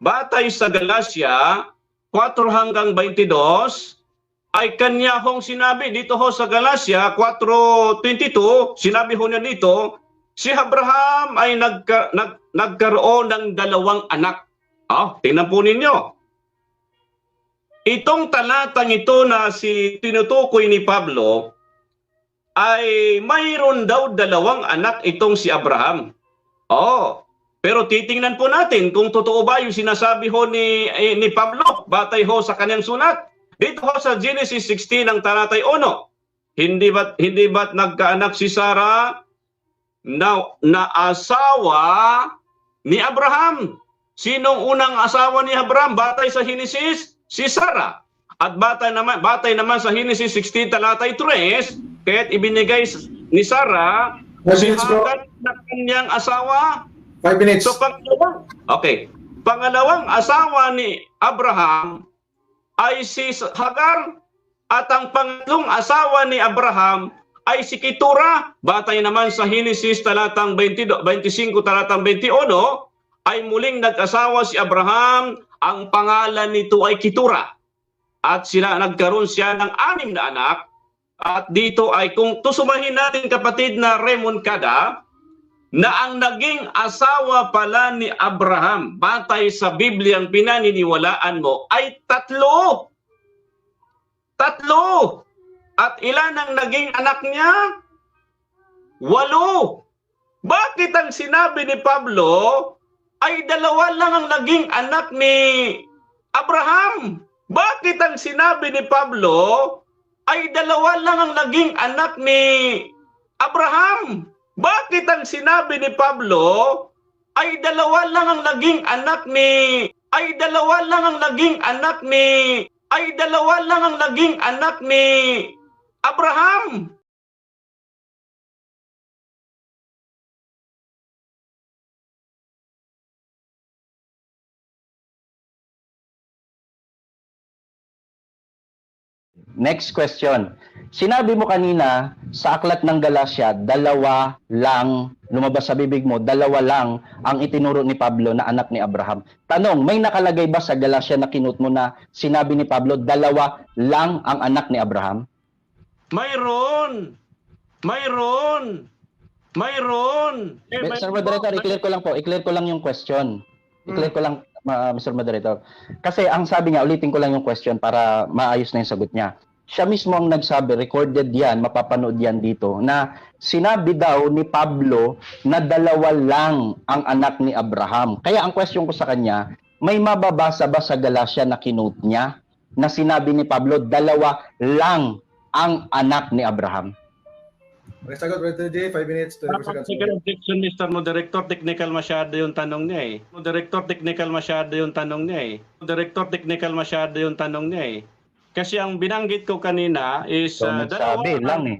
batay sa Galacia 4 hanggang 22 ay kanya hong sinabi dito ho sa Galacia 4.22, sinabi ho niya dito, si Abraham ay nagka, nag, nagkaroon ng dalawang anak. Ah, tingnan po ninyo. Itong talatang ito na si tinutukoy ni Pablo ay mayroon daw dalawang anak itong si Abraham. Oh, pero titingnan po natin kung totoo ba yung sinasabi ho ni, eh, ni Pablo batay ho sa kanyang sulat. Dito ho sa Genesis 16 ang talatay 1. Hindi ba't hindi ba't nagkaanak si Sarah na, na asawa ni Abraham? Sinong unang asawa ni Abraham batay sa Genesis? Si Sarah. At batay naman batay naman sa Genesis 16 talatay 3, kaya't ibinigay ni Sarah si. Hagar na kanyang asawa Five minutes. So pangalawang, okay. Pangalawang asawa ni Abraham ay si Hagar at ang pangatlong asawa ni Abraham ay si Ketura. Batay naman sa Genesis talatang 22, 25 talatang 21 ay muling nag-asawa si Abraham. Ang pangalan nito ay Ketura. At sila nagkaroon siya ng anim na anak. At dito ay kung tusumahin natin kapatid na Raymond Kada, na ang naging asawa pala ni Abraham batay sa Bibliang pinaniniwalaan mo ay tatlo. Tatlo. At ilan ang naging anak niya? Walo. Bakit ang sinabi ni Pablo ay dalawa lang ang naging anak ni Abraham? Bakit ang sinabi ni Pablo ay dalawa lang ang naging anak ni Abraham? Bakit ang sinabi ni Pablo ay dalawa lang ang naging anak ni ay dalawa lang ang naging anak ni ay dalawa lang ang naging anak ni Abraham? Next question. Sinabi mo kanina sa aklat ng Galacia, dalawa lang, lumabas sa bibig mo, dalawa lang ang itinuro ni Pablo na anak ni Abraham. Tanong, may nakalagay ba sa Galacia na kinut mo na sinabi ni Pablo, dalawa lang ang anak ni Abraham? Mayroon. Mayroon. Mayroon. Eh, Mr. mayroon. Moderator, i-clear ko lang po, i-clear ko lang yung question. I-clear ko lang, uh, Mr. Moderator. Kasi ang sabi niya, ulitin ko lang yung question para maayos na yung sagot niya. Siya mismo ang nagsabi, recorded yan, mapapanood yan dito, na sinabi daw ni Pablo na dalawa lang ang anak ni Abraham. Kaya ang question ko sa kanya, may mababasa ba sa Galacia na kinote niya na sinabi ni Pablo, dalawa lang ang anak ni Abraham? Okay, sagot Brother J, five minutes, 20 seconds. Second objection, Mr. Moderator, technical masyado yung tanong niya eh. Moderator, technical masyado yung tanong niya eh. Moderator, technical masyado yung tanong niya eh. Kasi ang binanggit ko kanina is So, uh, nagsabi lang eh.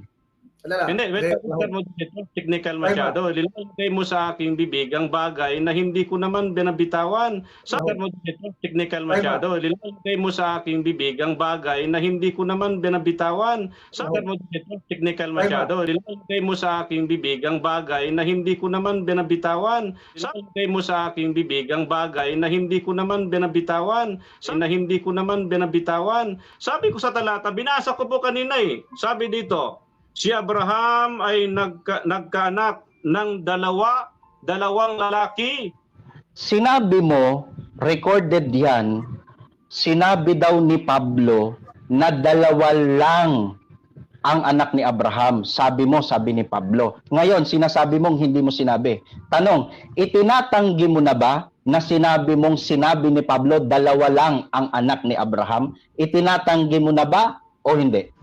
Wala lang. Hindi, wait. Moderator, technical masyado. Lilalagay mo sa aking bibig ang bagay na hindi ko naman binabitawan. Sa Mr. Moderator, technical masyado. Lilalagay mo sa aking bibig ang bagay na hindi ko naman binabitawan. Sa Mr. Moderator, technical masyado. Lilalagay mo sa aking bibig ang bagay na hindi ko naman binabitawan. Lilalagay mo sa aking bibig ang bagay na hindi ko naman binabitawan. Sa na hindi ko naman binabitawan. Sabi ko sa talata, binasa ko po kanina eh. Sabi dito, si Abraham ay nagka, nagkaanak ng dalawa, dalawang lalaki. Sinabi mo, recorded yan, sinabi daw ni Pablo na dalawa lang ang anak ni Abraham. Sabi mo, sabi ni Pablo. Ngayon, sinasabi mong hindi mo sinabi. Tanong, itinatanggi mo na ba na sinabi mong sinabi ni Pablo, dalawa lang ang anak ni Abraham? Itinatanggi mo na ba o hindi?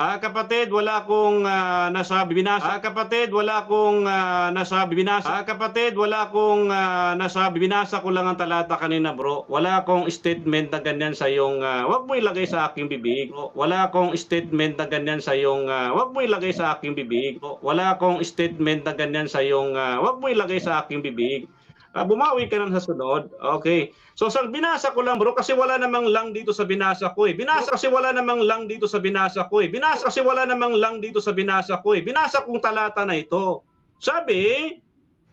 Ah, kapatid, wala akong ah, nasabi binasa. Ah, kapatid, wala akong ah, nasabi binasa. Ah, kapatid, wala akong ah, nasabi binasa ko lang ang talata kanina, bro. Wala akong statement na ganyan sa iyong ah, wag mo ilagay sa aking bibig. Wala akong statement na ganyan sa iyong ah, wag mo ilagay sa aking bibig. Wala akong statement na ganyan sa iyong ah, wag mo ilagay sa aking bibig. Ah, bumawi ka na sa sunod. Okay. So sa binasa ko lang bro kasi wala namang lang dito sa binasa ko eh. Binasa kasi wala namang lang dito sa binasa ko eh. Binasa kasi wala namang lang dito sa binasa ko eh. Binasa kong talata na ito. Sabi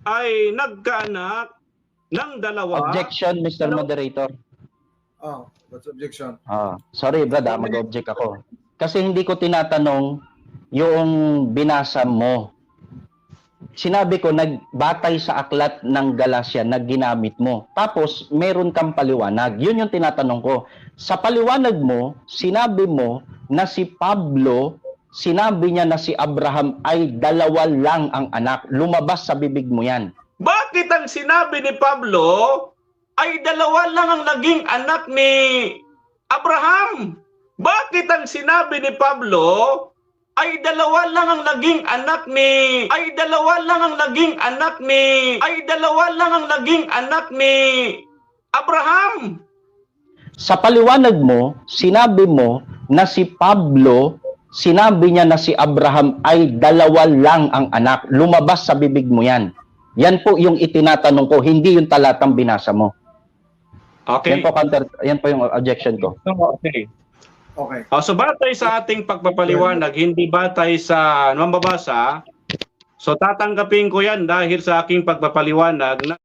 ay nagkaanak ng dalawa. Objection, Mr. Moderator. Oh, what's objection? Ah, sorry, brad, ah, mag-object ako. Kasi hindi ko tinatanong yung binasa mo. Sinabi ko, nagbatay sa aklat ng Galasya na ginamit mo. Tapos, meron kang paliwanag. Yun yung tinatanong ko. Sa paliwanag mo, sinabi mo na si Pablo, sinabi niya na si Abraham ay dalawa lang ang anak. Lumabas sa bibig mo yan. Bakit ang sinabi ni Pablo ay dalawa lang ang naging anak ni Abraham? Bakit ang sinabi ni Pablo ay dalawa lang ang naging anak ni ay dalawa lang ang naging anak ni ay dalawa lang ang naging anak ni Abraham? Sa paliwanag mo, sinabi mo na si Pablo, sinabi niya na si Abraham ay dalawa lang ang anak. Lumabas sa bibig mo yan. Yan po yung itinatanong ko, hindi yung talatang binasa mo. Okay. Yan po counter, yan po yung objection ko. Okay. Okay. Oh, so batay sa ating pagpapaliwanag, hindi batay sa mambabasa, so tatanggapin ko yan dahil sa aking pagpapaliwanag na